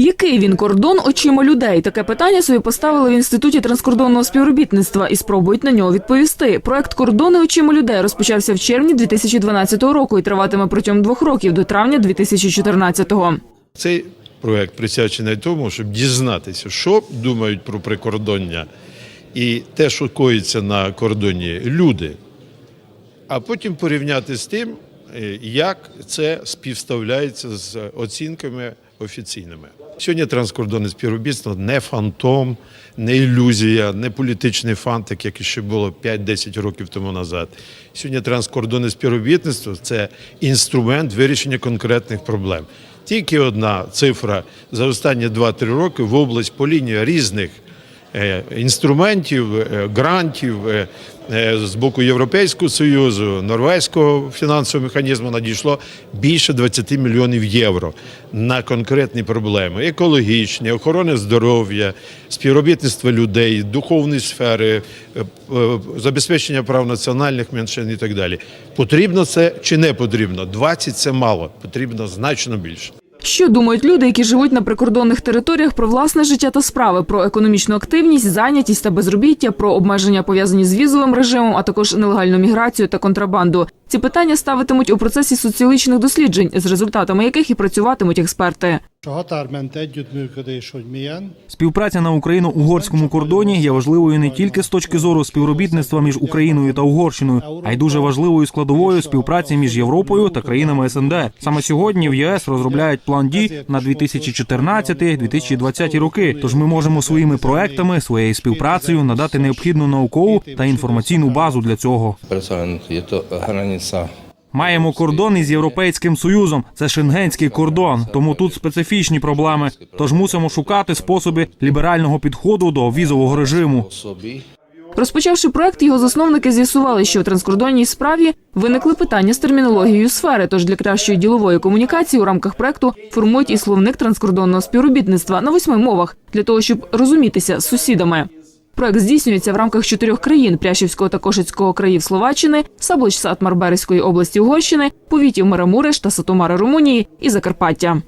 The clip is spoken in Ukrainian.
Який він кордон очима людей? Таке питання собі поставили в інституті транскордонного співробітництва і спробують на нього відповісти. Проект Кордони очима людей розпочався в червні 2012 року і триватиме протягом двох років до травня 2014-го. Цей проект присвячений тому, щоб дізнатися, що думають про прикордоння і те, що коїться на кордоні люди, а потім порівняти з тим, е, як це співставляється з оцінками офіційними. Сьогодні транскордонне співробітство не фантом, не ілюзія, не політичний фантик, як ще було 5-10 років тому назад. Сьогодні транскордонне співробітництво це інструмент вирішення конкретних проблем. Тільки одна цифра за останні 2-3 роки в область по лінії різних інструментів, е, грантів е, е, з боку Європейського Союзу, Норвезького фінансового механізму надійшло більше 20 мільйонів євро на конкретні проблеми: екологічні, охорони здоров'я, співробітництва людей, духовної сфери, е, е, забезпечення прав національних меншин і так далі. Потрібно це чи не потрібно? 20 – це мало, потрібно значно більше. Що думають люди, які живуть на прикордонних територіях про власне життя та справи, про економічну активність, зайнятість та безробіття, про обмеження пов'язані з візовим режимом, а також нелегальну міграцію та контрабанду? Ці питання ставитимуть у процесі соціологічних досліджень, з результатами яких і працюватимуть експерти. A határmenti együttműködés, hogy milyen, Співпраця на україно-угорському кордоні є важливою не тільки з точки зору співробітництва між Україною та Угорщиною, а й дуже важливою складовою співпраці між Європою та країнами СНД. Саме сьогодні в ЄС розробляють план дій на 2014-2020 роки. Тож ми можемо своїми проектами, своєю співпрацею надати необхідну наукову та інформаційну базу для цього. Маємо кордон із європейським союзом. Це шенгенський кордон, тому тут специфічні проблеми. Тож мусимо шукати способи ліберального підходу до візового режиму. Розпочавши проект, його засновники з'ясували, що у транскордонній справі виникли питання з термінологією сфери. Тож для кращої ділової комунікації у рамках проекту формують і словник транскордонного співробітництва на восьми мовах для того, щоб розумітися з сусідами. Проект здійснюється в рамках чотирьох країн: Прящівського та Кошицького країв Словаччини, Саблич Сатмар Березької області Угорщини, повітів Марамуриш та Сатомара Румунії і Закарпаття.